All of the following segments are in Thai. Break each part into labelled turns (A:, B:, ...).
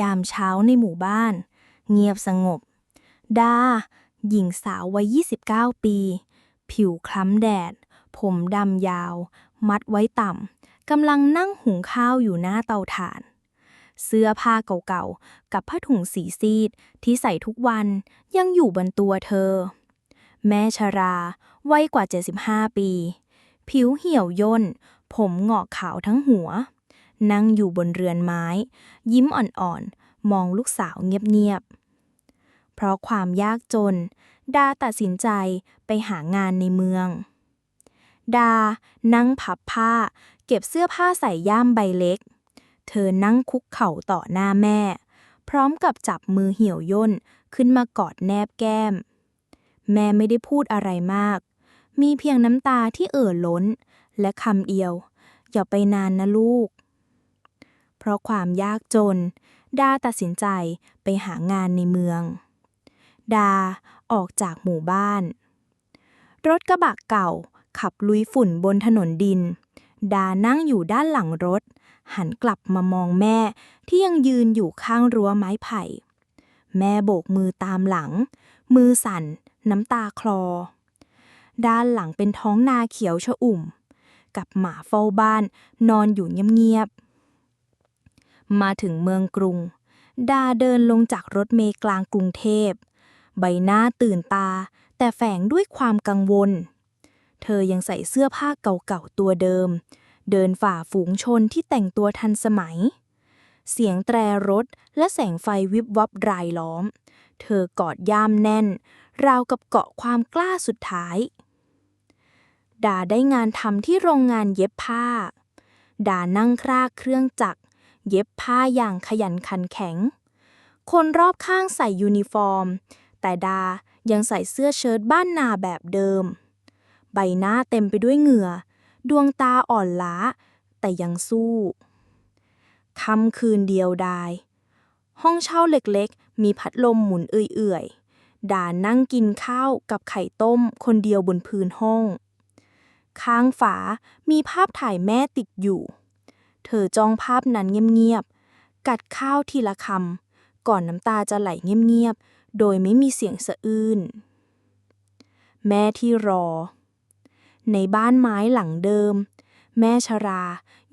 A: ยามเช้าในหมู่บ้าน เงียบสงบ ดา หญิงสาววัย 29 ปี ผิวคล้ำแดด ผมดำยาว มัดไว้ต่ำกำลังนั่งหุงข้าวอยู่หน้าเตาถ่าน เสื้อผ้าเก่าๆ กับผ้าถุงสีซีดที่ใส่ทุกวันยังอยู่บนตัวเธอ แม่ชรา วัยกว่า 75 ปี ผิวเหี่ยวย่น ผมหงอกขาวทั้งหัว นั่งอยู่บนเรือนไม้ ยิ้มอ่อนๆ มองลูกสาวเงียบๆ เพราะความยากจน ดาตัดสินใจไปหางานในเมือง ดา นั่งพับผ้า เก็บเสื้อผ้าใส่ย่ามใบเล็ก เธอนั่งคุกเข่าต่อหน้าแม่ พร้อมกับจับมือเหี่ยวย่นขึ้นมากอดแนบแก้ม แม่ไม่ได้พูดอะไรมาก มีเพียงน้ำตาที่เอ่อล้น และคำเดียว อย่าไปนานนะลูก เพราะความยากจน ดาตัดสินใจไปหางานในเมือง ดาออกจากหมู่บ้าน รถกระบะเก่าขับลุยฝุ่นบนถนนดิน ดานั่งอยู่ด้านหลังรถ หันกลับมามองแม่ที่ยังยืนอยู่ข้างรั้วไม้ไผ่ แม่โบกมือตามหลัง มือสั่น น้ำตาคลอ ด้านหลังเป็นท้องนาเขียวชอุ่ม กับหมาเฝ้าบ้านนอนอยู่เงียบๆ มาถึงเมืองกรุง ดาเดินลงจากรถเมล์กลางกรุงเทพ ใบหน้าตื่นตา แต่แฝงด้วยความกังวล เธอยังใส่เสื้อผ้าเก่าๆตัวเดิม เดินฝ่าฝูงชนที่แต่งตัวทันสมัย เสียงแตรรถและแสงไฟวิบวับรายล้อม เธอกอดย่ามแน่น ราวกับเกาะความกล้าสุดท้ายดาได้งานทำที่โรงงานเย็บผ้า ดานั่งครากเครื่องจักร เย็บผ้าอย่างขยันขันแข็ง คนรอบข้างใส่ยูนิฟอร์ม แต่ดายังใส่เสื้อเชิ้ตบ้านนาแบบเดิม ใบหน้าเต็มไปด้วยเหงื่อ ดวงตาอ่อนล้า แต่ยังสู้ค่ำคืนเดียวดาย ห้องเช่าเล็กๆ มีพัดลมหมุนเอื่อยๆ ดานั่งกินข้าวกับไข่ต้มคนเดียวบนพื้นห้อง ข้างฝามีภาพถ่ายแม่ติดอยู่ เธอจ้องภาพนั้นเงียบๆ กัดข้าวทีละคำ ก่อนน้ำตาจะไหลเงียบๆ โดยไม่มีเสียงสะอื้น แม่ที่รอ ในบ้านไม้หลังเดิม แม่ชรา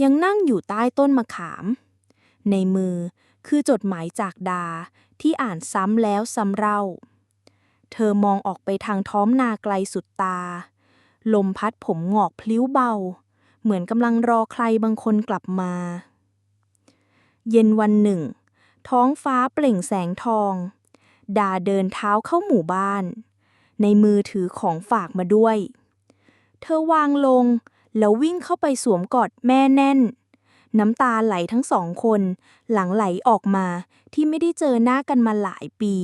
A: ยังนั่งอยู่ใต้ต้นมะขาม ในมือคือจดหมายจากดาที่อ่านซ้ำแล้วซ้ำเล่า เธอมองออกไปทางท้องนาไกลสุดตา ลมพัดผมหงอกพลิ้วเบา เหมือนกำลังรอใครบางคนกลับมา เย็นวันหนึ่ง ท้องฟ้าเปล่งแสงทอง ดาเดินเท้าเข้าหมู่บ้าน ในมือถือของฝากมาด้วย เธอวางลงแล้ววิ่งเข้าไปสวมกอดแม่แน่น น้ำตาไหลทั้งสองคน หลังไหลออกมาที่ไม่ได้เจอหน้ากันมาหลายปี